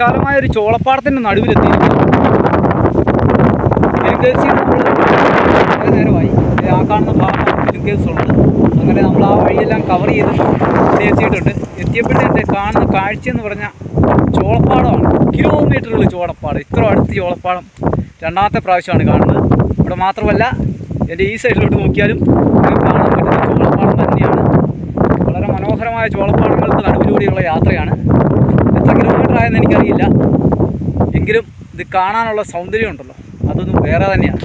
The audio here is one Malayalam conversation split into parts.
വിശാലമായ ഒരു ചോളപ്പാടത്തിന്റെ നടുവിലെത്തി കുറേ നേരമായി. ആ കാണുന്ന ഉള്ളത്. അങ്ങനെ നമ്മൾ ആ വഴിയെല്ലാം കവർ ചെയ്ത് എത്തിയിട്ടുണ്ട്. എത്തിയപ്പോഴത്തെ കാണുന്ന കാഴ്ച എന്ന് പറഞ്ഞാൽ ചോളപ്പാടമാണ്. കിലോമീറ്ററുകൾ ചോളപ്പാടം. ഇത്ര അടുത്ത് ചോളപ്പാടം രണ്ടാമത്തെ പ്രാവശ്യമാണ് കാണുന്നത്. ഇവിടെ മാത്രമല്ല എന്റെ ഈ സൈഡിലോട്ട് നോക്കിയാലും കാണാൻ പറ്റുന്ന ചോളപ്പാടം തന്നെയാണ്. വളരെ മനോഹരമായ ചോളപ്പാടങ്ങൾക്ക് നടുവിലൂടെയുള്ള യാത്രയാണ്. കിലോമീറ്റർ ആയെന്ന് എനിക്കറിയില്ല. എങ്കിലും ഇത് കാണാനുള്ള സൗന്ദര്യം ഉണ്ടല്ലോ. അതൊന്നും വേറെ തന്നെയാണ്.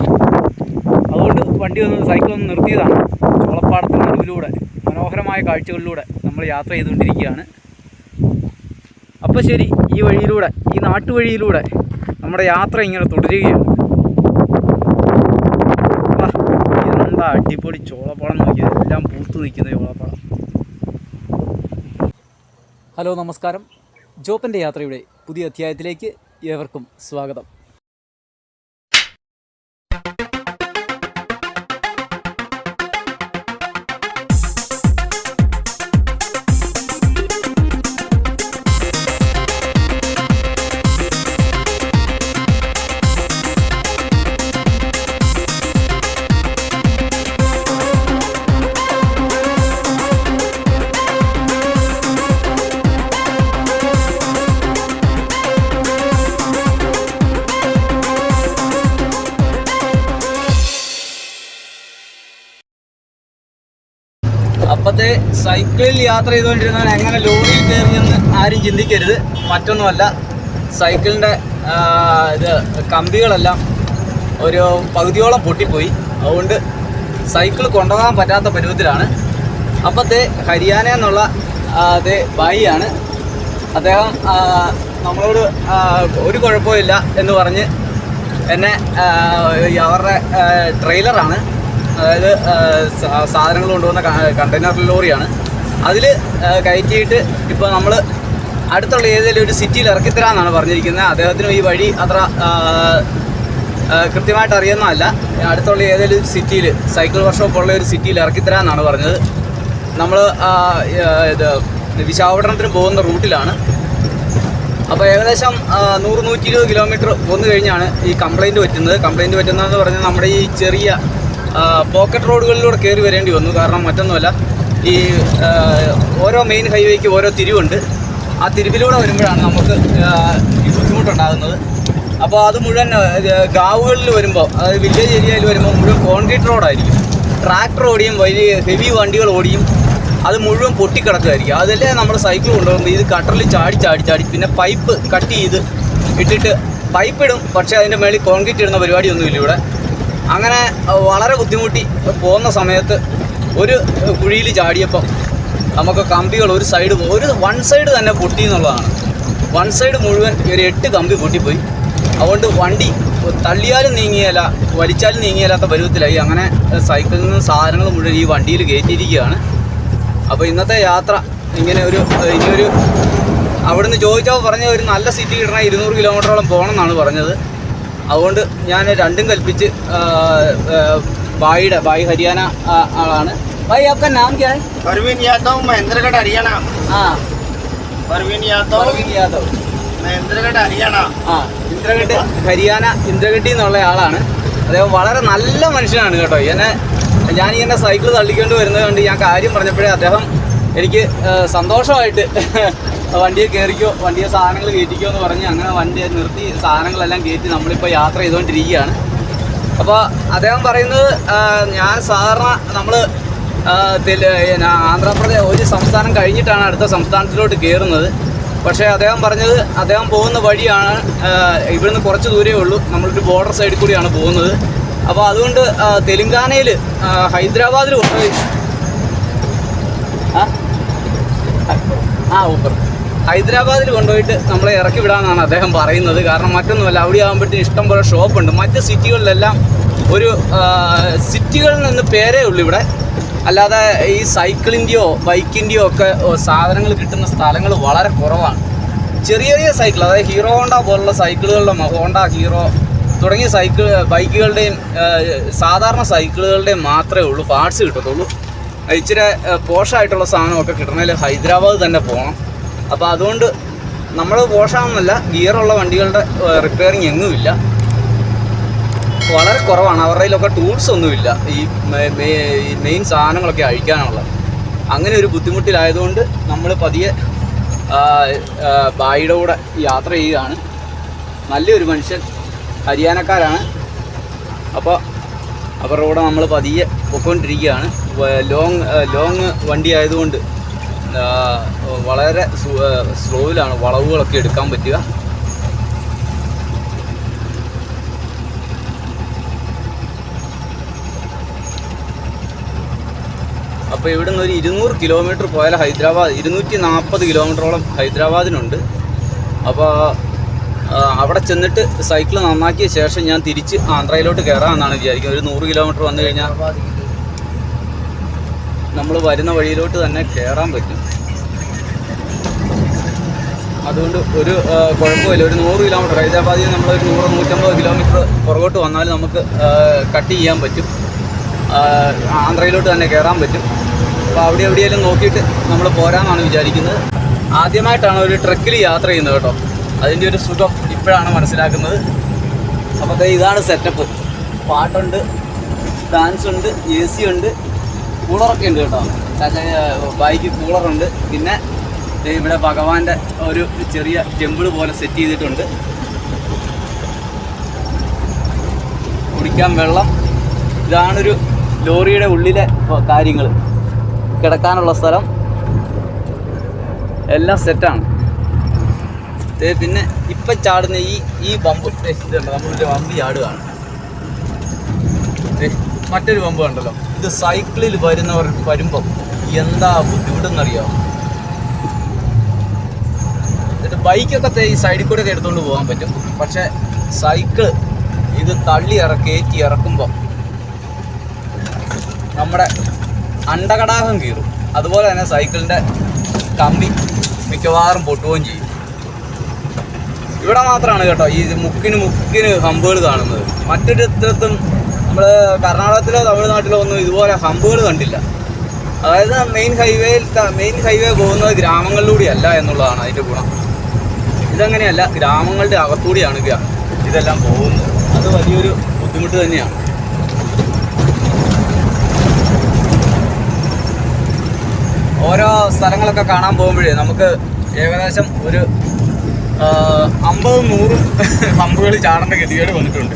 അതുകൊണ്ട് വണ്ടി ഒന്ന് സൈക്കിൾ ഒന്ന് നിർത്തിയതാണ്. ചോളപ്പാടത്തിന്റെ നടുവിലൂടെ മനോഹരമായ കാഴ്ചകളിലൂടെ നമ്മൾ യാത്ര ചെയ്തുകൊണ്ടിരിക്കുകയാണ്. അപ്പോൾ ശരി ഈ വഴിയിലൂടെ ഈ നാട്ടുവഴിയിലൂടെ നമ്മുടെ യാത്ര ഇങ്ങനെ തുടരുകയാണ്. ഇതെന്താ അടിപൊളി ചോളപ്പാടം നോക്കിയത് എല്ലാം പൂത്തു നിൽക്കുന്ന ചോളപ്പാടം. ഹലോ നമസ്കാരം. ജോപ്പന്റെ യാത്രയുടെ പുതിയ അധ്യായത്തിലേക്ക് ഏവർക്കും സ്വാഗതം. സൈക്കിളിൽ യാത്ര ചെയ്തുകൊണ്ടിരുന്നവൻ എങ്ങനെ ലോറിയിൽ കയറിയെന്ന് ആരും ചിന്തിക്കരുത്. മറ്റൊന്നുമല്ല സൈക്കിളിന്റെ ഇത് കമ്പികളെല്ലാം ഒരു പകുതിയോളം പൊട്ടിപ്പോയി. അതുകൊണ്ട് സൈക്കിൾ കൊണ്ടുപോകാൻ പറ്റാത്ത പരുവത്തിലാണ്. അപ്പത്തെ ഹരിയാന എന്നുള്ള അത് ബായിയാണ് അദ്ദേഹം നമ്മളോട് ഒരു കുഴപ്പമില്ല എന്ന് പറഞ്ഞ് എന്നെ അവരുടെ ട്രെയിലറാണ്. അതായത് സാധനങ്ങൾ കൊണ്ടുപോകുന്ന കണ്ടെയ്നർ ലോറിയാണ്. അതിൽ കയറ്റിയിട്ട് ഇപ്പോൾ നമ്മൾ അടുത്തുള്ള ഏതെങ്കിലും ഒരു സിറ്റിയിൽ ഇറക്കിത്തരാമെന്നാണ് പറഞ്ഞിരിക്കുന്നത്. അദ്ദേഹത്തിനും ഈ വഴി അത്ര കൃത്യമായിട്ട് അറിയുന്നതല്ല അടുത്തുള്ള ഏതെങ്കിലും ഒരു സിറ്റിയിൽ സൈക്കിൾ വർക്ക്ഷോപ്പ് ഉള്ള ഒരു സിറ്റിയിൽ ഇറക്കിത്തരാമെന്നാണ് പറഞ്ഞത്. നമ്മൾ ഇത് വിശാഖപട്ടണത്തിന് പോകുന്ന റൂട്ടിലാണ്. അപ്പോൾ ഏകദേശം നൂറ് നൂറ്റി ഇരുപത് കിലോമീറ്റർ വന്നു കഴിഞ്ഞാണ് ഈ കംപ്ലൈന്റ് പറ്റുന്നത്. കംപ്ലൈന്റ് പറ്റുന്നതെന്ന് പറഞ്ഞാൽ നമ്മുടെ ഈ ചെറിയ പോക്കറ്റ് റോഡുകളിലൂടെ കയറി വരേണ്ടി വന്നു. കാരണം മറ്റൊന്നുമല്ല. ഈ ഓരോ മെയിൻ ഹൈവേക്ക് ഓരോ തിരിവുണ്ട്. ആ തിരിവിലൂടെ വരുമ്പോഴാണ് നമുക്ക് ഈ ബുദ്ധിമുട്ടുണ്ടാകുന്നത്. അപ്പോൾ അത് മുഴുവൻ ഗാവുകളിൽ വരുമ്പോൾ അതായത് വില്ലേജ് ഏരിയയിൽ വരുമ്പോൾ മുഴുവൻ കോൺക്രീറ്റ് റോഡായിരിക്കും ട്രാക്ടർ ഓടിയും വലിയ ഹെവി വണ്ടികൾ ഓടിയും അത് മുഴുവൻ പൊട്ടിക്കിടക്കുമായിരിക്കും അതല്ലേ നമ്മൾ സൈക്കിൾ കൊണ്ടുപോകുമ്പോൾ ഇത് കട്ടറിൽ ചാടി ചാടി ചാടി പിന്നെ പൈപ്പ് കട്ട് ചെയ്ത് ഇട്ടിട്ട് പൈപ്പ് ഇടും. പക്ഷേ അതിന്റെ മേളിൽ കോൺക്രീറ്റ് ഇടുന്ന പരിപാടിയൊന്നുമില്ല ഇവിടെ. അങ്ങനെ വളരെ ബുദ്ധിമുട്ടി പോകുന്ന സമയത്ത് ഒരു കുഴിയിൽ ചാടിയപ്പം നമുക്ക് കമ്പികൾ ഒരു സൈഡ് ഒരു വൺ സൈഡ് തന്നെ പൊട്ടി എന്നുള്ളതാണ്. വൺ സൈഡ് മുഴുവൻ ഒരു എട്ട് കമ്പി പൊട്ടിപ്പോയി. അതുകൊണ്ട് വണ്ടി തള്ളിയാലും നീങ്ങിയല്ല വലിച്ചാലും നീങ്ങിയല്ലാത്ത പരുവത്തിലായി. അങ്ങനെ സൈക്കിളിൽ നിന്ന് സാധനങ്ങൾ മുഴുവൻ ഈ വണ്ടിയിൽ കയറ്റിയിരിക്കുകയാണ്. അപ്പോൾ ഇന്നത്തെ യാത്ര ഇങ്ങനെ ഒരു ഇനിയൊരു അവിടുന്ന് ചോദിച്ചാൽ പറഞ്ഞ ഒരു നല്ല സിറ്റി കിട്ടണ ഇരുന്നൂറ് കിലോമീറ്ററോളം പോകണം എന്നാണ് പറഞ്ഞത്. അതുകൊണ്ട് ഞാൻ രണ്ടും കൽപ്പിച്ച് ബായിയുടെ ബായി ഹരിയാന ആളാണ്. ഭായി आपका नाम क्या है परवीन यादव महेंद्रगढ़ हरियाणा हाँ परवीन यादव परवीन यादव महेंद्रगढ़ हरियाणा ആ ഇന്ദ്രഗഡ് ഹരിയാന ഇന്ദ്രഗഡി എന്നുള്ള ആളാണ് അദ്ദേഹം വളരെ നല്ല മനുഷ്യനാണ് കേട്ടോ എന്നെ ഞാനിങ്ങനെ സൈക്കിൾ തള്ളിക്കൊണ്ട് വരുന്നത് കണ്ട് ഞാൻ കാര്യം പറഞ്ഞപ്പോഴേ അദ്ദേഹം എനിക്ക് ആ, സന്തോഷമായിട്ട് വണ്ടിയെ കയറിക്കോ വണ്ടിയെ സാധനങ്ങൾ കയറ്റിക്കോ എന്ന് പറഞ്ഞ് അങ്ങനെ വണ്ടിയെ നിർത്തി സാധനങ്ങളെല്ലാം കയറ്റി നമ്മളിപ്പോൾ യാത്ര ചെയ്തുകൊണ്ടിരിക്കുകയാണ് അപ്പോൾ അദ്ദേഹം പറയുന്നത് ആ, ഞാൻ സാധാരണ നമ്മൾ ആന്ധ്രാപ്രദേശ് ഒരു സംസ്ഥാനം കഴിഞ്ഞിട്ടാണ് അടുത്ത സംസ്ഥാനത്തിലോട്ട് കയറുന്നത്. പക്ഷേ അദ്ദേഹം പറഞ്ഞത് അദ്ദേഹം പോകുന്ന വഴിയാണ് ഇവിടുന്ന് കുറച്ച് ദൂരമേ ഉള്ളൂ. നമ്മളൊരു ബോർഡർ സൈഡിൽ കൂടിയാണ് പോകുന്നത്. അപ്പോൾ അതുകൊണ്ട് തെലുങ്കാനയിൽ ഹൈദരാബാദിൽ ആ ഊപ്പർ. ഹൈദരാബാദിൽ കൊണ്ടുപോയിട്ട് നമ്മളെ ഇറക്കി വിടാമെന്നാണ് അദ്ദേഹം പറയുന്നത്. കാരണം മറ്റൊന്നുമല്ല അവിടെ ആകുമ്പോഴത്തേന് ഇഷ്ടം പോലെ ഷോപ്പുണ്ട് മറ്റ് സിറ്റികളിലെല്ലാം ഒരു സിറ്റികളിൽ നിന്ന് പേരേ ഉള്ളൂ ഇവിടെ. അല്ലാതെ ഈ സൈക്കിളിന്റെയോ ബൈക്കിന്റെയോ ഒക്കെ സാധനങ്ങൾ കിട്ടുന്ന സ്ഥലങ്ങൾ വളരെ കുറവാണ്. ചെറിയ ചെറിയ സൈക്കിൾ അതായത് ഹീറോ ഹോണ്ട പോലുള്ള സൈക്കിളുകളുടെ ഹോണ്ട ഹീറോ തുടങ്ങിയ സൈക്കിൾ ബൈക്കുകളുടെയും സാധാരണ സൈക്കിളുകളുടെയും മാത്രമേ ഉള്ളൂ പാർട്സ് കിട്ടത്തുള്ളൂ. ഇച്ചിരി പോഷായിട്ടുള്ള സാധനമൊക്കെ കിട്ടണമെങ്കിൽ ഹൈദരാബാദ് തന്നെ പോകണം അപ്പോൾ അതുകൊണ്ട് നമ്മൾ പോഷാണെന്നല്ല ഗിയറുള്ള വണ്ടികളുടെ റിപ്പയറിങ് എങ്ങുമില്ല വളരെ കുറവാണ്. അവരുടെ കയ്യിലൊക്കെ ടൂൾസ് ഒന്നുമില്ല. ഈ മെയിൻ സാധനങ്ങളൊക്കെ അഴിക്കാനുള്ള അങ്ങനെ ഒരു ബുദ്ധിമുട്ടിലായതുകൊണ്ട് നമ്മൾ പതിയെ ബായിയുടെ കൂടെ യാത്ര ചെയ്യുകയാണ്. നല്ലൊരു മനുഷ്യൻ ഹരിയാനക്കാരാണ്. അപ്പോൾ അവരുടെ കൂടെ നമ്മൾ പതിയെ പൊയ്ക്കൊണ്ടിരിക്കുകയാണ് ലോങ് ലോങ് വണ്ടി ആയതുകൊണ്ട് വളരെ സ്ലോയിലാണ് വളവുകളൊക്കെ എടുക്കാൻ പറ്റുക. അപ്പോൾ ഇവിടുന്ന് ഒരു ഇരുന്നൂറ് കിലോമീറ്റർ പോയാൽ ഹൈദരാബാദ് ഇരുന്നൂറ്റി നാൽപ്പത് കിലോമീറ്ററോളം ഹൈദരാബാദിനുണ്ട്. അപ്പോൾ അവിടെ ചെന്നിട്ട് സൈക്കിൾ നന്നാക്കിയ ശേഷം ഞാൻ തിരിച്ച് ആന്ധ്രയിലോട്ട് കയറാമെന്നാണ് വിചാരിക്കുന്നത്. ഒരു നൂറ് കിലോമീറ്റർ വന്നു കഴിഞ്ഞാൽ നമ്മൾ വരുന്ന വഴിയിലോട്ട് തന്നെ കയറാൻ പറ്റും. അതുകൊണ്ട് ഒരു കുഴപ്പമില്ല. ഒരു നൂറ് കിലോമീറ്റർ ഹൈദരാബാദിൽ നമ്മൾ ഒരു നൂറ് നൂറ്റമ്പത് കിലോമീറ്റർ പുറകോട്ട് വന്നാൽ നമുക്ക് കട്ട് ചെയ്യാൻ പറ്റും. ആന്ധ്രയിലോട്ട് തന്നെ കയറാൻ പറ്റും. അപ്പോൾ അവിടെ എവിടെയെങ്കിലും നോക്കിയിട്ട് നമ്മൾ പോരാന്നാണ് വിചാരിക്കുന്നത്. ആദ്യമായിട്ടാണ് ഒരു ട്രക്കിൽ യാത്ര ചെയ്യുന്നത് കേട്ടോ. അതിന്റെ ഒരു സുഖം ഇപ്പോഴാണ് മനസ്സിലാക്കുന്നത്. അപ്പോൾ ഇതാണ് സെറ്റപ്പ് പാട്ടുണ്ട് ഡാൻസ് ഉണ്ട് എ സി ഉണ്ട് കൂളറൊക്കെ ഉണ്ട് കേട്ടോ. ബൈക്ക് കൂളറുണ്ട് പിന്നെ ഇവിടെ ഭഗവാന്റെ ഒരു ചെറിയ ടെമ്പിൾ പോലെ സെറ്റ് ചെയ്തിട്ടുണ്ട്. കുടിക്കാൻ വെള്ളം. ഇതാണൊരു ലോറിയുടെ ഉള്ളിലെ കാര്യങ്ങൾ കിടക്കാനുള്ള സ്ഥലം എല്ലാം സെറ്റാണ് പിന്നെ ഇപ്പം ചാടുന്ന ഈ ഈ ബമ്പ് നമ്മളൊരു ബമ്പ് ചാടുകയാണ് മറ്റൊരു ബമ്പ് കണ്ടല്ലോ. ഇത് സൈക്കിളിൽ വരുന്നവർ വരുമ്പം എന്താ ബുദ്ധിമുട്ടെന്നറിയാമോ എന്നിട്ട് ബൈക്കൊക്കെ ഈ സൈഡിൽ കൂടെ എടുത്തുകൊണ്ട് പോകാൻ പറ്റും. പക്ഷേ സൈക്കിൾ ഇത് തള്ളി ഇറക്കേറ്റി ഇറക്കുമ്പം നമ്മുടെ അണ്ടകടാഹം കീറും. അതുപോലെ തന്നെ സൈക്കിളിന്റെ കമ്പി മിക്കവാറും പൊട്ടുകയും ചെയ്യും. ഇവിടെ മാത്രമാണ് കേട്ടോ ഈ മുക്കിന് മുക്കിന് ഹമ്പുകൾ കാണുന്നത്. മറ്റൊരിടത്തും നമ്മൾ കർണാടകത്തിലോ തമിഴ്നാട്ടിലോ ഒന്നും ഇതുപോലെ ഹമ്പുകൾ കണ്ടില്ല. അതായത് മെയിൻ ഹൈവേയിൽ മെയിൻ ഹൈവേ പോകുന്നത് ഗ്രാമങ്ങളിലൂടെയല്ല എന്നുള്ളതാണ് അതിന്റെ ഗുണം. ഇതങ്ങനെയല്ല ഗ്രാമങ്ങളുടെ അകത്തൂടെയാണ് ഇതെല്ലാം പോകുന്നത്. അത് വലിയൊരു ബുദ്ധിമുട്ട് തന്നെയാണ്. ഓരോ സ്ഥലങ്ങളൊക്കെ കാണാൻ പോകുമ്പോഴേ നമുക്ക് ഏകദേശം ഒരു അമ്പതും നൂറും ഹമ്പുകൾ ചാടേണ്ട ഗതികേട് വന്നിട്ടുണ്ട്.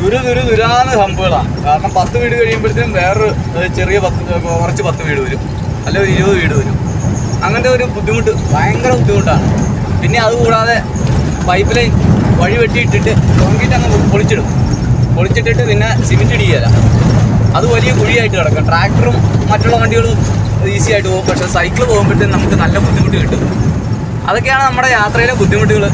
ദുരു ദുരു ദുരാന്ന് ഹമ്പുകളാണ്. കാരണം പത്ത് വീട് കഴിയുമ്പോഴത്തേനും വേറൊരു ചെറിയ പത്ത് കുറച്ച് പത്ത് വീട് വരും. അല്ലെ ഒരു ഇരുപത് വീട് വരും. അങ്ങനത്തെ ഒരു ബുദ്ധിമുട്ട് ഭയങ്കര ബുദ്ധിമുട്ടാണ്. പിന്നെ അതുകൂടാതെ പൈപ്പ് ലൈൻ വഴി വെട്ടിയിട്ടിട്ട് കോൺക്രീറ്റ് അങ്ങ് പൊളിച്ചിടും. പൊളിച്ചിട്ടിട്ട് പിന്നെ സിമെന്റ് ഇടിയല്ല അത് വലിയ കുഴിയായിട്ട് കിടക്കും. ട്രാക്ടറും മറ്റുള്ള വണ്ടികളും ഈസി ആയിട്ട് പോകും. പക്ഷേ സൈക്കിൾ പോകുമ്പോഴത്തേക്കും നമുക്ക് നല്ല ബുദ്ധിമുട്ട് കിട്ടും. അതൊക്കെയാണ് നമ്മുടെ യാത്രയിലെ ബുദ്ധിമുട്ടുകൾ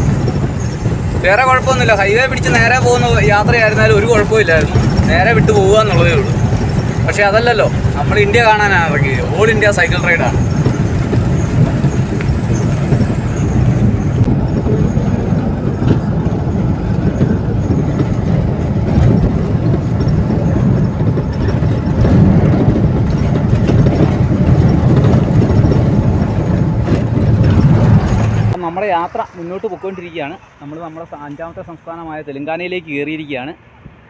വേറെ കുഴപ്പമൊന്നുമില്ല. ഹൈവേ പിടിച്ച് നേരെ പോകുന്ന യാത്രയായിരുന്നാലും ഒരു കുഴപ്പമില്ലായിരുന്നു. നേരെ വിട്ടു പോകുക എന്നുള്ളതേ ഉള്ളൂ. പക്ഷേ അതല്ലല്ലോ. നമ്മൾ ഇന്ത്യ കാണാനാണ് ഓൾ ഇന്ത്യ സൈക്കിൾ റൈഡാണ് അപ്പം നമ്മുടെ യാത്ര മുന്നോട്ട് പോയിക്കൊണ്ടിരിക്കുകയാണ്. നമ്മൾ നമ്മുടെ അഞ്ചാമത്തെ സംസ്ഥാനമായ തെലങ്കാനയിലേക്ക് കയറിയിരിക്കുകയാണ്.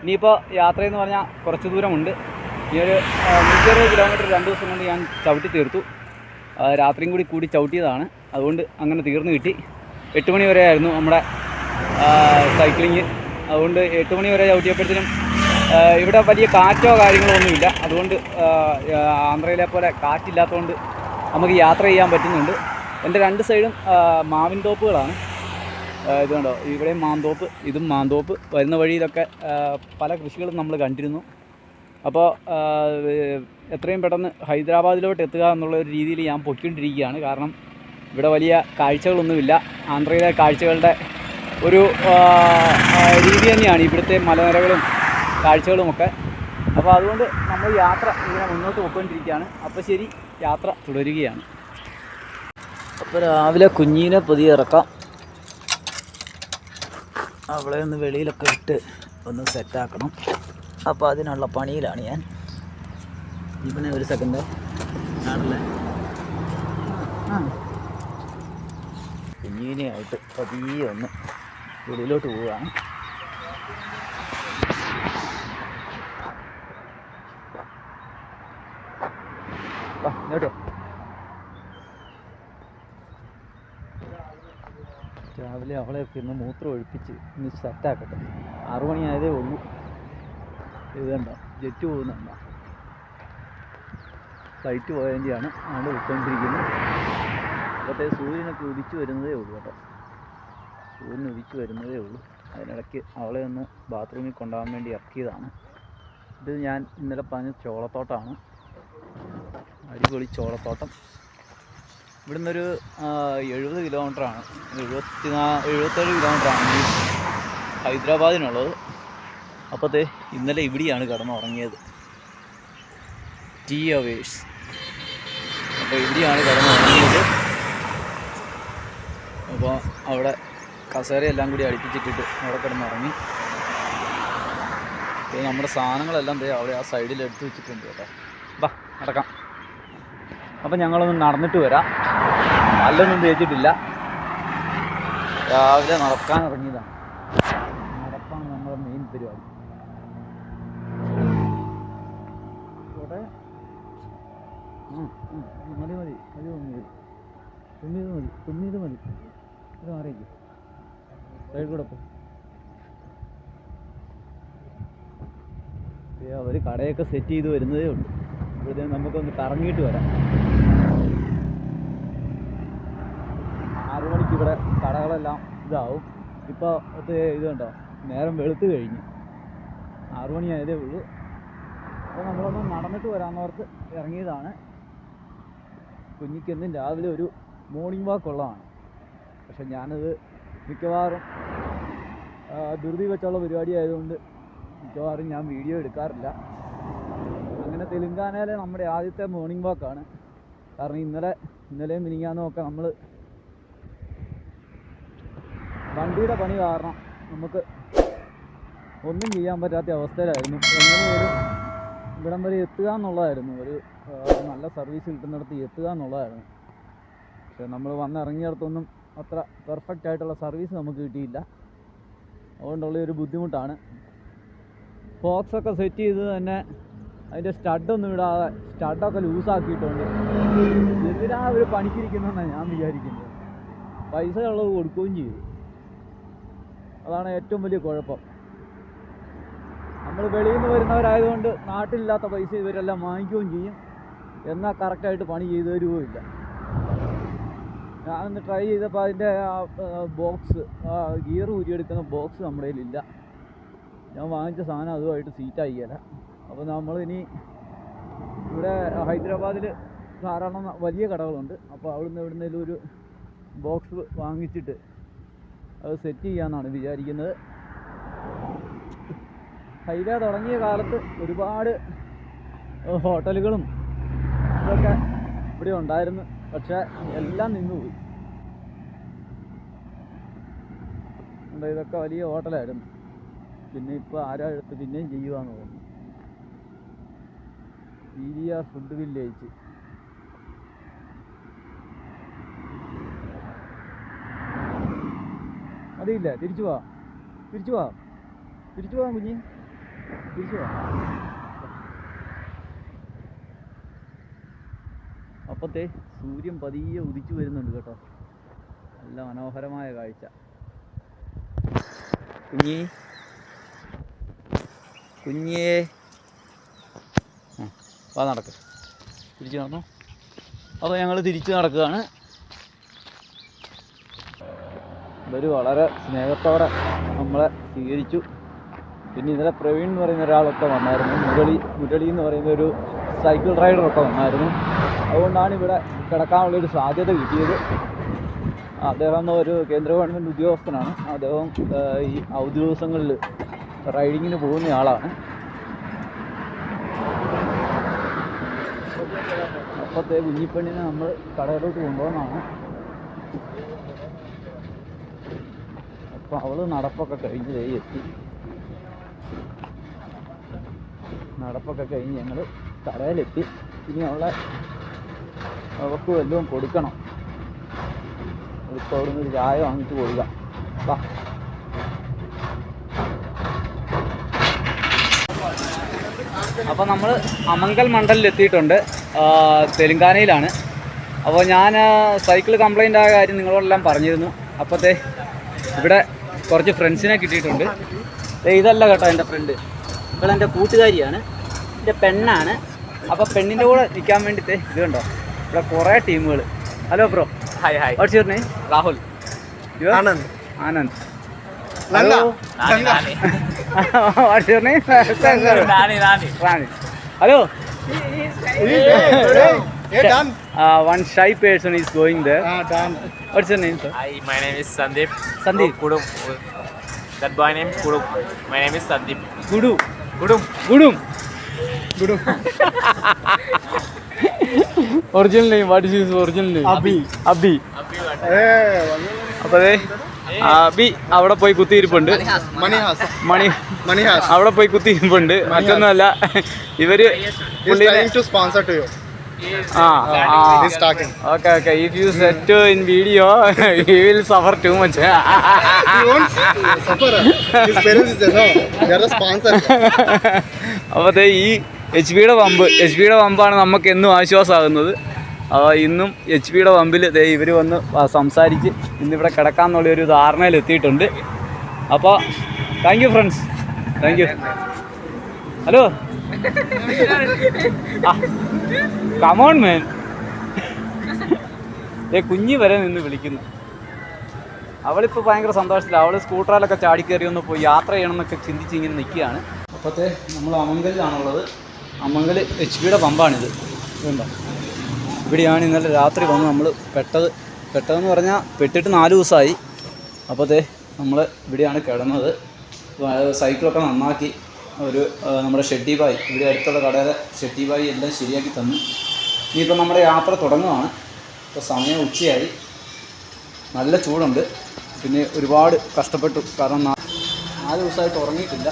ഇനിയിപ്പോൾ യാത്രയെന്ന് പറഞ്ഞാൽ കുറച്ച് ദൂരമുണ്ട്. ഈ ഒരു നൂറ്ററുപത് കിലോമീറ്റർ രണ്ട് ദിവസം കൊണ്ട് ഞാൻ ചവിട്ടി തീർത്തു. രാത്രിയും കൂടി കൂടി ചവിട്ടിയതാണ്. അതുകൊണ്ട് അങ്ങനെ തീർന്നു കിട്ടി. എട്ട് മണി വരെ ആയിരുന്നു നമ്മുടെ സൈക്ലിങ് അതുകൊണ്ട് എട്ട് മണി വരെ ചവിട്ടിയപ്പോഴത്തേനും ഇവിടെ വലിയ കാറ്റോ കാര്യങ്ങളോ ഒന്നുമില്ല. അതുകൊണ്ട് ആന്ധ്രയിലെ പോലെ കാറ്റില്ലാത്തതുകൊണ്ട് നമുക്ക് യാത്ര ചെയ്യാൻ പറ്റുന്നുണ്ട്. എന്റെ രണ്ട് സൈഡും മാവിൻ തോപ്പുകളാണ്. ഇത് കണ്ടോ? ഇവിടെയും മാന്തോപ്പ് ഇതും മാന്തോപ്പ്. വരുന്ന വഴിയിലൊക്കെ പല കൃഷികളും നമ്മൾ കണ്ടിരുന്നു. അപ്പോൾ എത്രയും പെട്ടെന്ന് ഹൈദരാബാദിലോട്ട് എത്തുക എന്നുള്ള ഒരു രീതിയിൽ ഞാൻ പൊയ്ക്കൊണ്ടിരിക്കുകയാണ്. കാരണം ഇവിടെ വലിയ കാഴ്ചകളൊന്നുമില്ല. ആന്ധ്രയിലെ കാഴ്ചകളുടെ ഒരു രീതി തന്നെയാണ് ഇവിടുത്തെ മലനിരകളും കാഴ്ചകളുമൊക്കെ അപ്പോൾ അതുകൊണ്ട് നമ്മൾ യാത്ര ഇങ്ങനെ മുന്നോട്ട് പോയിക്കൊണ്ടിരിക്കുകയാണ്. അപ്പോൾ ശരി യാത്ര തുടരുകയാണ്. അപ്പോൾ രാവിലെ കുഞ്ഞിനെ പുതിയ ഇറക്കാം. അവളെ ഒന്ന് വെളിയിലൊക്കെ ഇട്ട് ഒന്ന് സെറ്റാക്കണം അപ്പോൾ അതിനുള്ള പണിയിലാണ് ഞാൻ. ഇപ്പം ഒരു സെക്കൻഡ് ആണല്ലേ ആ. കുഞ്ഞിനെയായിട്ട് പതിയെ ഒന്ന് വെളിയിലോട്ട് പോവുകയാണ് ഇങ്ങോട്ട് വാ. രാവിലെ അവളെയൊക്കെ ഇന്ന് മൂത്രം ഒഴിപ്പിച്ച് ഇന്ന് സെറ്റാക്കട്ടെ ആറു മണിയായതേ ഉള്ളൂ. ഇതുണ്ട ജെറ്റ് പോകുന്നുണ്ട ഫ്ലൈറ്റ് പോയതിന്റെയാണ് ആണ്ട് വിട്ടുകൊണ്ടിരിക്കുന്നത് അപ്പോഴത്തെ സൂര്യനൊക്കെ ഉദിച്ചു വരുന്നതേ ഉള്ളൂ കേട്ടോ. സൂര്യൻ ഉദിച്ചു വരുന്നതേ ഉള്ളൂ. അതിനിടയ്ക്ക് അവളെ ഒന്ന് ബാത്റൂമിൽ കൊണ്ടുപോകാൻ വേണ്ടി ഇറക്കിയതാണ്. ഇത് ഞാൻ ഇന്നലെ പറഞ്ഞ ചോളത്തോട്ടമാണ് അടിപൊളി ചോളത്തോട്ടം. ഇവിടുന്ന് ഒരു എഴുപത് കിലോമീറ്ററാണ്. എഴുപത്തി നാ എഴുപത്തേഴ് കിലോമീറ്ററാണ് ഈ ഹൈദരാബാദിനുള്ളത്. അപ്പോഴത്തെ ഇന്നലെ ഇവിടെയാണ് കിടന്നുറങ്ങിയത്. ടീ അവേഴ്സ് അപ്പോൾ ഇവിടെയാണ് കിടന്നുറങ്ങിയത്. അപ്പോൾ അവിടെ കസേരയെല്ലാം കൂടി അടുപ്പിച്ചിട്ടിട്ട് അവിടെ കിടന്നുറങ്ങി. നമ്മുടെ സാധനങ്ങളെല്ലാം ദേ അവിടെ ആ സൈഡിൽ എടുത്ത് വെച്ചിട്ടുണ്ട് കേട്ടോ. ബാ നടക്കാം. അപ്പം ഞങ്ങളൊന്ന് നടന്നിട്ട് വരാം. നല്ലൊന്നും തേച്ചിട്ടില്ല. രാവിലെ നടക്കാൻ ഇറങ്ങിയതാണ് നടപ്പാണ് നമ്മുടെ മെയിൻ പരിപാടി. ഇവിടെ മതി മതി. മതി മതി തുമ്മിയത് മതി. തുമ്മിയത് മതി. ഇത് മാറിയിരിക്കും സൈഡ് കൂടെ പോ. അവർ കടയൊക്കെ സെറ്റ് ചെയ്ത് വരുന്നതേ ഉള്ളൂ. ഇപ്പോഴത്തേനും നമുക്കൊന്ന് കറങ്ങിയിട്ട് വരാം. ആറു മണിക്ക് ഇവിടെ കടകളെല്ലാം ഇതാവും. ഇപ്പോൾ ഇത് ഇത് കണ്ടോ? നേരം വെളുത്ത് കഴിഞ്ഞു. ആറു മണിയായതേ ഉള്ളൂ. അപ്പോൾ നമ്മളൊന്ന് നടന്നിട്ട് വരാമെന്നവർക്ക് ഇറങ്ങിയതാണ്. കുഞ്ഞിക്കെന്നും രാവിലെ ഒരു മോർണിംഗ് വാക്ക് ഉള്ളതാണ്. പക്ഷെ ഞാനത് മിക്കവാറും ധൃതി വെച്ചുള്ള പരിപാടി ആയതുകൊണ്ട് മിക്കവാറും ഞാൻ വീഡിയോ എടുക്കാറില്ല. അങ്ങനെ തെലുങ്കാനയിലെ നമ്മുടെ ആദ്യത്തെ മോർണിംഗ് വാക്കാണ് കാരണം ഇന്നലെ ഇന്നലെയും മിനിങ്ങാന്നും ഒക്കെ നമ്മൾ വണ്ടിയുടെ പണി കാരണം നമുക്ക് ഒന്നും ചെയ്യാൻ പറ്റാത്ത അവസ്ഥയിലായിരുന്നു. എങ്ങനെയൊരു ഇവിടം വരെ എത്തുക എന്നുള്ളതായിരുന്നു. ഒരു നല്ല സർവീസ് കിട്ടുന്നിടത്ത് എത്തുക എന്നുള്ളതായിരുന്നു. പക്ഷെ നമ്മൾ വന്നിറങ്ങിയിടത്തൊന്നും അത്ര പെർഫെക്റ്റ് ആയിട്ടുള്ള സർവീസ് നമുക്ക് കിട്ടിയില്ല. അതുകൊണ്ടുള്ള ഒരു ബുദ്ധിമുട്ടാണ്. ഫോക്സ് ഒക്കെ സെറ്റ് ചെയ്ത് തന്നെ അതിന്റെ സ്റ്റഡൊന്നും ഇടാതെ സ്റ്റഡൊക്കെ ലൂസാക്കിയിട്ടുണ്ട് എന്തിനാ അവർ പണിക്കിരിക്കുന്നതെന്നാണ് ഞാൻ വിചാരിക്കുന്നത്. പൈസ ഉള്ളത് കൊടുക്കുകയും ചെയ്തു. അതാണ് ഏറ്റവും വലിയ കുഴപ്പം. നമ്മൾ വെളിയിൽ നിന്ന് വരുന്നവരായതുകൊണ്ട് നാട്ടിലില്ലാത്ത പൈസ ഇവരെല്ലാം വാങ്ങിക്കുകയും ചെയ്യും. എന്നാൽ കറക്റ്റായിട്ട് പണി ചെയ്തു തരുകയില്ല ഞാനൊന്ന് ട്രൈ ചെയ്തപ്പോൾ അതിന്റെ ബോക്സ് ഗിയർ ഊരിയെടുക്കുന്ന ബോക്സ് നമ്മുടെ കയ്യിലില്ല. ഞാൻ വാങ്ങിച്ച സാധനം അതുമായിട്ട് സീറ്റായില്ല അപ്പോൾ നമ്മൾ ഇനി ഇവിടെ ഹൈദരാബാദിൽ ധാരാളം വലിയ കടകളുണ്ട്. അപ്പോൾ അവിടുന്ന് എവിടുന്നേലും ഒരു ബോക്സ് വാങ്ങിച്ചിട്ട് അത് സെറ്റ് ചെയ്യാമെന്നാണ് വിചാരിക്കുന്നത്. ഹൈവേ തുടങ്ങിയ കാലത്ത് ഒരുപാട് ഹോട്ടലുകളും ഇതൊക്കെ ഇവിടെ ഉണ്ടായിരുന്നു. പക്ഷേ എല്ലാം നിന്നുപോയി. ഇതൊക്കെ വലിയ ഹോട്ടലായിരുന്നു. പിന്നെ ഇപ്പോൾ ആരാ എടുത്ത് പിന്നെയും ചെയ്യുവാന്ന് തോന്നുന്നു. P V R food village അതില്ല തിരിച്ചു പോവാം. തിരിച്ചു പോവാം. തിരിച്ചു പോവാം കുഞ്ഞി. തിരിച്ചു പോവാം. അപ്പത്തെ സൂര്യൻ പതിയെ ഉദിച്ചു വരുന്നുണ്ട് കേട്ടോ. നല്ല മനോഹരമായ കാഴ്ച. കുഞ്ഞി. കുഞ്ഞേ. ആ, വാ നടക്ക്. തിരിച്ചു നടന്നു? അപ്പോൾ ഞങ്ങൾ തിരിച്ചു നടക്കുകയാണ്. ഇവർ വളരെ സ്നേഹത്തോടെ നമ്മളെ സ്വീകരിച്ചു. പിന്നെ ഇന്നലെ പ്രവീൺ എന്ന് പറയുന്ന ഒരാളൊക്കെ വന്നായിരുന്നു. മുരളി മുരളി എന്ന് പറയുന്ന ഒരു സൈക്കിൾ റൈഡറൊക്കെ വന്നായിരുന്നു. അതുകൊണ്ടാണ് ഇവിടെ കിടക്കാനുള്ളൊരു സാധ്യത കിട്ടിയത്. അദ്ദേഹം ഒരു കേന്ദ്ര ഗവൺമെന്റ് ഉദ്യോഗസ്ഥനാണ്. അദ്ദേഹം ഈ അവധി ദിവസങ്ങളിൽ റൈഡിങ്ങിന് പോകുന്ന ആളാണ്. അപ്പത്തെ കുഞ്ഞിപ്പെണ്ണിനെ നമ്മൾ കടയിലോട്ട് കൊണ്ടുപോകുന്നതാണ്. അപ്പോൾ അവൾ നടപ്പൊക്കെ കഴിഞ്ഞ് ദേ എത്തി. നടപ്പൊക്കെ കഴിഞ്ഞ് ഞങ്ങൾ കടയിലെത്തി. ഇനി അവളെ അവൾക്ക് വല്ലതും കൊടുക്കണം. ഇപ്പോൾ അവിടെ നിന്ന് ഒരു ചായ വാങ്ങിച്ച് കൊടുക്കാം. വാ. അപ്പോൾ നമ്മൾ അമങ്കൽ മണ്ഡലിൽ എത്തിയിട്ടുണ്ട് തെലുങ്കാനയിലാണ്. അപ്പോൾ ഞാൻ സൈക്കിൾ കംപ്ലൈന്റ് ആയ കാര്യം നിങ്ങളോടെല്ലാം പറഞ്ഞിരുന്നു. അപ്പോഴത്തെ ഇവിടെ കുറച്ച് ഫ്രണ്ട്സിനെ കിട്ടിയിട്ടുണ്ട്. ഇതല്ല കേട്ടോ എന്റെ ഫ്രണ്ട് ഇവളെന്റെ കൂട്ടുകാരിയാണ്. എന്റെ പെണ്ണാണ്. അപ്പോൾ പെണ്ണിന്റെ കൂടെ നിൽക്കാൻ വേണ്ടിയിട്ട് ഇത് കണ്ടോ? ഇവിടെ കുറേ ടീമുകൾ. Hello bro. Hi hi what's your name Rahul. Anand. Anand. Hello what's your name Rani hello. Uh, one shy person is going there. Ah, done. What's your name, sir? Hi, my name is Sandeep. Sandeep. Kudum. That boy name Kudum. My name is Sandeep. Gudu. Gudum. Gudum. Gudum. original name. What is his original name? Abhi. Abhi. Abhi. Abhi. Abhi. Abhi. Abhi. Abhi അവിടെ പോയി കുത്തിയിരിപ്പുണ്ട്. മണി മണിഹാസ്. അവിടെ പോയി കുത്തിയിരിപ്പുണ്ട്. മറ്റൊന്നുമല്ല ഇവർ അപ്പത്തെ. Okay okay if you set in video will suffer too much. അപ്പോൾ ഈ എച്ച് പിയുടെ പമ്പ് എച്ച് പിയുടെ പമ്പാണ് നമുക്ക് എന്നും ആശ്വാസമാകുന്നത്. ഇന്നും എച്ച് പിയുടെ പമ്പിൽ ഇവർ വന്ന് സംസാരിച്ച് ഇന്നിവിടെ കിടക്കാമെന്നുള്ള ഒരു ധാരണയിൽ എത്തിയിട്ടുണ്ട് അപ്പോൾ thank you friends thank you hello come on man ഏ കുഞ്ഞി വരെ നിന്ന് വിളിക്കുന്നു. അവളിപ്പോൾ ഭയങ്കര സന്തോഷത്തില്ല അവൾ സ്കൂട്ടറിലൊക്കെ ചാടിക്കയറി ഒന്ന് പോയി യാത്ര ചെയ്യണമെന്നൊക്കെ ചിന്തിച്ച് ഇങ്ങനെ നിൽക്കുകയാണ്. അപ്പോഴത്തെ നമ്മൾ അമങ്കലിലാണുള്ളത് അമങ്കൽ എച്ച് പിയുടെ പമ്പാണിത് ഇതുണ്ടോ? ഇവിടെയാണ് ഇന്നലെ രാത്രി വന്ന് നമ്മൾ പെട്ടത്. പെട്ടതെന്ന് പറഞ്ഞാൽ പെട്ടിട്ട് നാല് ദിവസമായി അപ്പോൾ അപ്പോഴത്തെ നമ്മൾ ഇവിടെയാണ് കിടന്നത്. സൈക്കിളൊക്കെ നന്നാക്കി ഒരു നമ്മുടെ ഷെഡ്ഡി ബായി ഇവിടെ അടുത്തുള്ള കടയിലെ ഷെഡ്ഡി ബായി എല്ലാം ശരിയാക്കി തന്നു. ഇനിയിപ്പോൾ നമ്മുടെ യാത്ര തുടങ്ങുകയാണ് ഇപ്പോൾ സമയം ഉച്ചയായി. നല്ല ചൂടുണ്ട്. പിന്നെ ഒരുപാട് കഷ്ടപ്പെട്ടു. കാരണം നാല് ദിവസമായിട്ട് ഉറങ്ങിയിട്ടില്ല.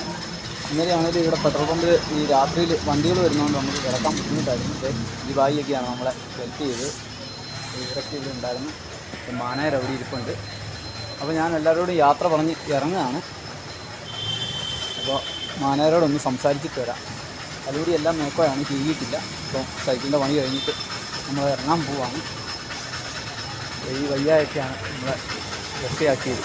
ഇന്നലെയാണെങ്കിൽ ഇവിടെ പെട്രോൾ പമ്പിൽ ഈ രാത്രിയിൽ വണ്ടികൾ വരുന്നതുകൊണ്ട് നമുക്ക് കിടക്കാൻ ബുദ്ധിമുട്ടായിരുന്നു. പക്ഷേ ഈ ബായിയൊക്കെയാണ് നമ്മളെ ഹെൽപ്പ് ചെയ്ത്. ഇവരൊക്കെ ഇവിടെ ഉണ്ടായിരുന്നു. മാനേർ അവിടെ ഇരിപ്പുണ്ട്. അപ്പോൾ ഞാൻ എല്ലാവരോടും യാത്ര പറഞ്ഞ് ഇറങ്ങുകയാണ്. അപ്പോൾ മാനേരോടൊന്ന് സംസാരിച്ചിട്ട് വരാം. അതുകൂടി എല്ലാം മേക്കോയാണ് ചെയ്തിട്ടില്ല അപ്പോൾ സൈക്കിളിന്റെ പണി കഴിഞ്ഞിട്ട് നമ്മൾ ഇറങ്ങാൻ പോവാണ്. ഈ വയ്യായൊക്കെയാണ് നമ്മളെ വൃത്തിയാക്കിയത്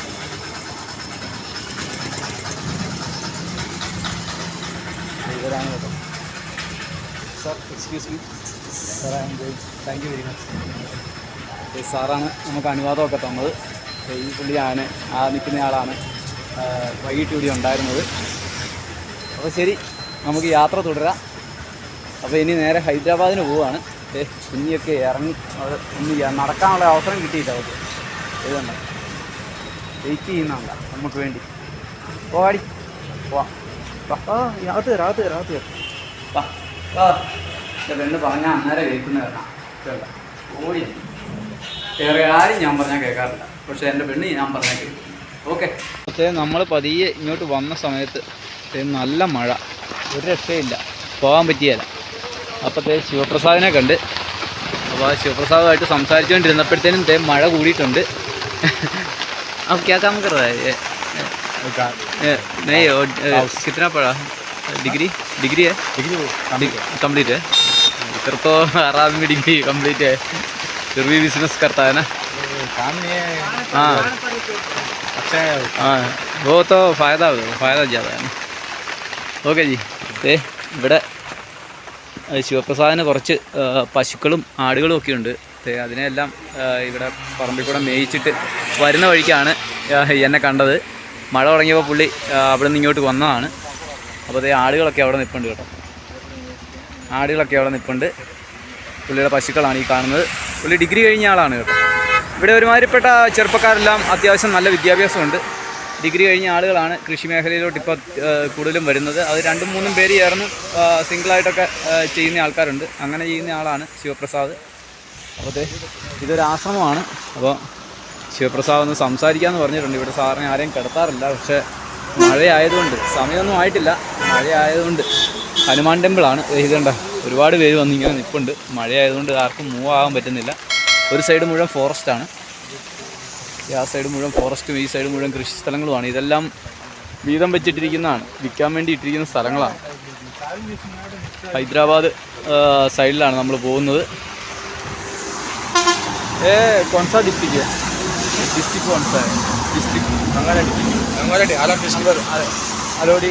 ഇവരാണ് കേട്ടോ sir excuse me sir I'm join thank you very much സാറാണ് നമുക്ക് അനുവാദമൊക്കെ തന്നത്. ഈ പുള്ളിയാണ് ആ നിൽക്കുന്നയാളാണ് വൈകിട്ട് ഇവിടെ ഉണ്ടായിരുന്നത്. അപ്പോൾ ശരി നമുക്ക് യാത്ര തുടരാം. അപ്പോൾ ഇനി നേരെ ഹൈദരാബാദിന് പോവുകയാണ് ഏ കുഞ്ഞിയൊക്കെ ഇറങ്ങി അവിടെ ഒന്ന് നടക്കാനുള്ള അവസരം കിട്ടിയില്ല അവർക്ക്. ഇതുണ്ട് വെയിറ്റ് ചെയ്യുന്നുണ്ട നമുക്ക് വേണ്ടി. പോവാടി പോവാം. അകത്ത് കയറാം അകത്ത് കയറാം അകത്ത് കയറാം വാ വാ എൻ്റെ പെണ്ണ് പറഞ്ഞാൽ അന്നേരം കേൾക്കുന്ന കാരണം കേൾക്കാം ഓടി വേറെ ആരും ഞാൻ പറഞ്ഞാൽ കേൾക്കാറില്ല പക്ഷേ എൻ്റെ പെണ്ണ് ഞാൻ പറഞ്ഞാൽ കേൾക്കും ഓക്കെ പക്ഷേ നമ്മൾ പതിയെ ഇങ്ങോട്ട് വന്ന സമയത്ത് ദേ നല്ല മഴ ഒരു രക്ഷയില്ല പോകാൻ പറ്റിയല്ല അപ്പോഴത്തെ ശിവപ്രസാദിനെ കണ്ട് അപ്പോൾ ആ ശിവപ്രസാദുമായിട്ട് സംസാരിച്ചുകൊണ്ടിരുന്നപ്പോഴത്തേനും തേ മഴ കൂടിയിട്ടുണ്ട് अब क्या काम कर रहा है ये ये, नहीं वो, अ, कितना पढ़ा डिग्री डिग्री है कंप्लीट है इधर तो हर आदमी डिग्री कंप्लीट है फिर भी बिजनेस करता है ना काम नहीं है हाँ अच्छा है हाँ वो तो फ़ायदा फ़ायदा ज़्यादा है ना ഓക്കെ ജി ദേ ഇവിടെ ആ, ശിവപ്രസാദിന് കുറച്ച് ആ, പശുക്കളും ആടുകളും ഒക്കെ ഉണ്ട് ദേ അതിനെല്ലാം ആ, ഇവിടെ പറമ്പിൽ കൂടെ മേയിച്ചിട്ട് വരുന്ന വഴിക്കാണ് ആ, എന്നെ കണ്ടത് മഴ തുടങ്ങിയപ്പോൾ പുള്ളി അവിടെ നിന്ന് ഇങ്ങോട്ട് വന്നതാണ്. അപ്പോൾ അതേ ആടുകളൊക്കെ അവിടെ നിൽപ്പുണ്ട് കേട്ടോ. ആടുകളൊക്കെ അവിടെ നിൽപ്പുണ്ട് പുള്ളിയുടെ പശുക്കളാണ് ഈ കാണുന്നത്. പുള്ളി ഡിഗ്രി കഴിഞ്ഞ ആളാണ് കേട്ടോ. ഇവിടെ ഒരുമാതിരിപ്പെട്ട ചെറുപ്പക്കാരെല്ലാം അത്യാവശ്യം നല്ല വിദ്യാഭ്യാസമുണ്ട്. ഡിഗ്രി കഴിഞ്ഞ ആളുകളാണ് കൃഷി മേഖലയിലോട്ട് ഇപ്പോൾ കൂടുതലും വരുന്നത്. അത് രണ്ടും മൂന്നും പേര് ചേർന്ന് സിംഗിളായിട്ടൊക്കെ ചെയ്യുന്ന ആൾക്കാരുണ്ട്. അങ്ങനെ ചെയ്യുന്ന ആളാണ് ശിവപ്രസാദ്. അപ്പോൾ ഇതൊരു ആശ്രമമാണ്. അപ്പോൾ ശിവപ്രസാദ് ഒന്ന് സംസാരിക്കാമെന്ന് പറഞ്ഞിട്ടുണ്ട്. ഇവിടെ സാറിനെ ആരെയും കിടത്താറില്ല. പക്ഷേ മഴയായതുകൊണ്ട് സമയമൊന്നും ആയിട്ടില്ല. മഴയായതുകൊണ്ട് ഹനുമാൻ ടെമ്പിളാണ് ഇതുണ്ട ഒരുപാട് പേര് വന്ന് ഇങ്ങനെ നിൽപ്പുണ്ട് മഴയായതുകൊണ്ട് ആർക്കും മൂവ് ആകാൻ പറ്റുന്നില്ല. ഒരു സൈഡ് മുഴുവൻ ഫോറസ്റ്റാണ് ആ സൈഡ് മുഴുവൻ ഫോറസ്റ്റും ഈ സൈഡ് മുഴുവൻ കൃഷി സ്ഥലങ്ങളുമാണ്. ഇതെല്ലാം വീതം വെച്ചിട്ടിരിക്കുന്നതാണ്. വിൽക്കാൻ വേണ്ടി ഇട്ടിരിക്കുന്ന സ്ഥലങ്ങളാണ്. ഹൈദരാബാദ് സൈഡിലാണ് നമ്മൾ പോകുന്നത്. ഏ കൊൺസ ഡിസ്ട്രിക്ട് ഡിസ്ട്രിക്ട് കൊൺസ ഡിസ്ട്രിക്ട് all of district. അലോടി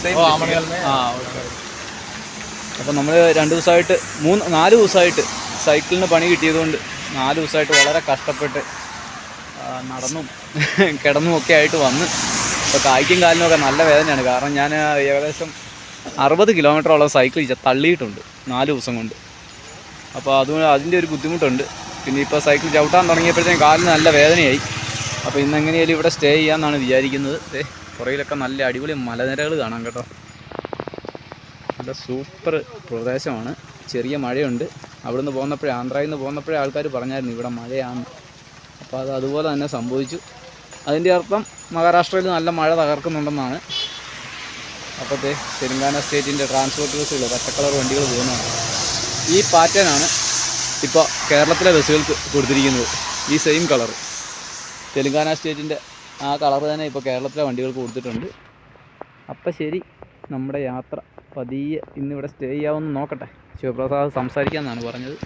സെയിം? ആ അപ്പോൾ നമ്മൾ രണ്ട് ദിവസമായിട്ട് മൂന്ന് നാല് ദിവസമായിട്ട് സൈക്കിളിന് പണി കിട്ടിയതുകൊണ്ട് നാല് ദിവസമായിട്ട് വളരെ കഷ്ടപ്പെട്ട് നടന്നും കിടന്നും ഒക്കെ ആയിട്ട് വന്ന്. ഇപ്പോൾ കായ്ക്കും കാലിനുമൊക്കെ നല്ല വേദനയാണ്. കാരണം ഞാൻ ഏകദേശം അറുപത് കിലോമീറ്ററോളം സൈക്കിൾ തള്ളിയിട്ടുണ്ട് നാല് ദിവസം കൊണ്ട്. അപ്പോൾ അത് അതിന്റെ ഒരു ബുദ്ധിമുട്ടുണ്ട്. പിന്നെ ഇപ്പോൾ സൈക്കിൾ ചവിട്ടാൻ തുടങ്ങിയപ്പോഴത്തേക്കും കാലിന് നല്ല വേദനയായി. അപ്പോൾ ഇന്ന് എങ്ങനെയാലും ഇവിടെ സ്റ്റേ ചെയ്യാമെന്നാണ് വിചാരിക്കുന്നത്. ദേ പുറകിലൊക്കെ നല്ല അടിപൊളി മലനിരകൾ കാണാം കേട്ടോ. നല്ല സൂപ്പർ പ്രദേശമാണ്. ചെറിയ മഴയുണ്ട്. അവിടുന്ന് പോകുന്നപ്പോഴേ ആന്ധ്രയിൽ നിന്ന് പോകുന്നപ്പോഴേ ആൾക്കാർ പറഞ്ഞായിരുന്നു ഇവിടെ മഴയാണ് അപ്പോൾ അത് അതുപോലെ തന്നെ സംഭവിച്ചു. അതിന്റെ അർത്ഥം മഹാരാഷ്ട്രയിൽ നല്ല മഴ തകർക്കുന്നുണ്ടെന്നാണ്. അപ്പോഴത്തെ തെലങ്കാന സ്റ്റേറ്റിന്റെ ട്രാൻസ്പോർട്ട് ബസ്സുകൾ പച്ചക്കളർ വണ്ടികൾ പോകുന്നതാണ്. ഈ പാറ്റേണാണ് ഇപ്പോൾ കേരളത്തിലെ ബസ്സുകൾക്ക് കൊടുത്തിരിക്കുന്നത് ഈ സെയിം കളർ തെലങ്കാന സ്റ്റേറ്റിന്റെ ആ കളർ തന്നെ ഇപ്പോൾ കേരളത്തിലെ വണ്ടികൾക്ക് കൊടുത്തിട്ടുണ്ട്. അപ്പം ശരി നമ്മുടെ യാത്ര പതിയെ ഇന്നിവിടെ സ്റ്റേ ചെയ്യാമെന്ന് നോക്കട്ടെ. ശിവപ്രസാദ് സംസാരിക്കാമെന്നാണ് പറഞ്ഞത്.